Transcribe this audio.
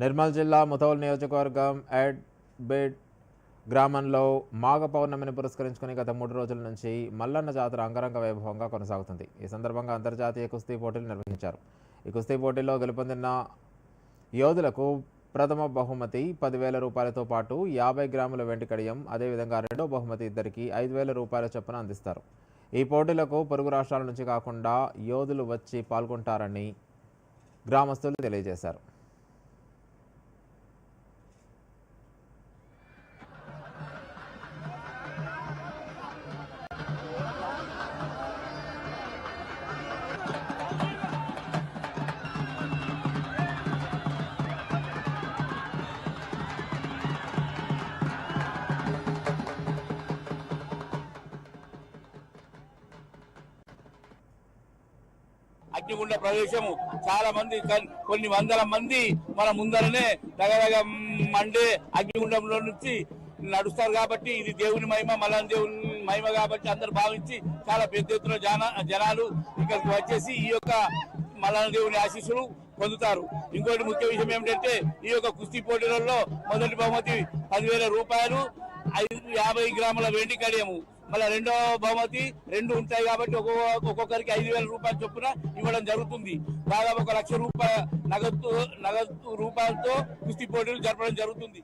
నిర్మల్ జిల్లా ముథౌల్ నియోజకవర్గం ఎడ్ బెడ్ గ్రామంలో మాఘ పౌర్ణమిని పురస్కరించుకుని గత మూడు రోజుల నుంచి మల్లన్న జాతర అంగరంగ వైభవంగా కొనసాగుతుంది. ఈ సందర్భంగా అంతర్జాతీయ కుస్తీ పోటీలు నిర్వహించారు. ఈ కుస్తీ పోటీల్లో గెలుపొందిన యోధులకు ప్రథమ బహుమతి పదివేల రూపాయలతో పాటు యాభై గ్రాముల వెండి కడియం అదేవిధంగా రెండో బహుమతి ఇద్దరికి ఐదు వేల రూపాయల చొప్పున అందిస్తారు. ఈ పోటీలకు పొరుగు రాష్ట్రాల నుంచి కాకుండా యోధులు వచ్చి పాల్గొంటారని గ్రామస్తులు తెలియజేశారు. అగ్నిగుండ ప్రదేశము. చాలా మంది కొన్ని వందల మంది మన ముందరనే దగ్గర మండే అగ్నిగుండంలో నుంచి నడుస్తారు కాబట్టి ఇది దేవుని మహిమ మళ్ళా దేవుని మహిమ కాబట్టి అందరు భావించి చాలా పెద్ద ఎత్తున జన జనాలు ఇక్కడికి వచ్చేసి ఈ యొక్క మల్లన్న దేవుని ఆశీస్సులు పొందుతారు. ఇంకోటి ముఖ్య విషయం ఏమిటంటే ఈ యొక్క కుస్తీ పోటీలలో మొదటి బహుమతి పదివేల రూపాయలు ఐదు యాభై గ్రాముల వెండి కడియము. మళ్ళీ రెండో బహుమతి రెండు ఉంటాయి కాబట్టి ఒక్కొక్క ఒక్కొక్కరికి ఐదు వేల రూపాయలు చొప్పున ఇవ్వడం జరుగుతుంది. దాదాపు ఒక లక్ష రూపాయల నగదు నగదు రూపాయలతో కుస్తీ పోటీలు జరపడం జరుగుతుంది.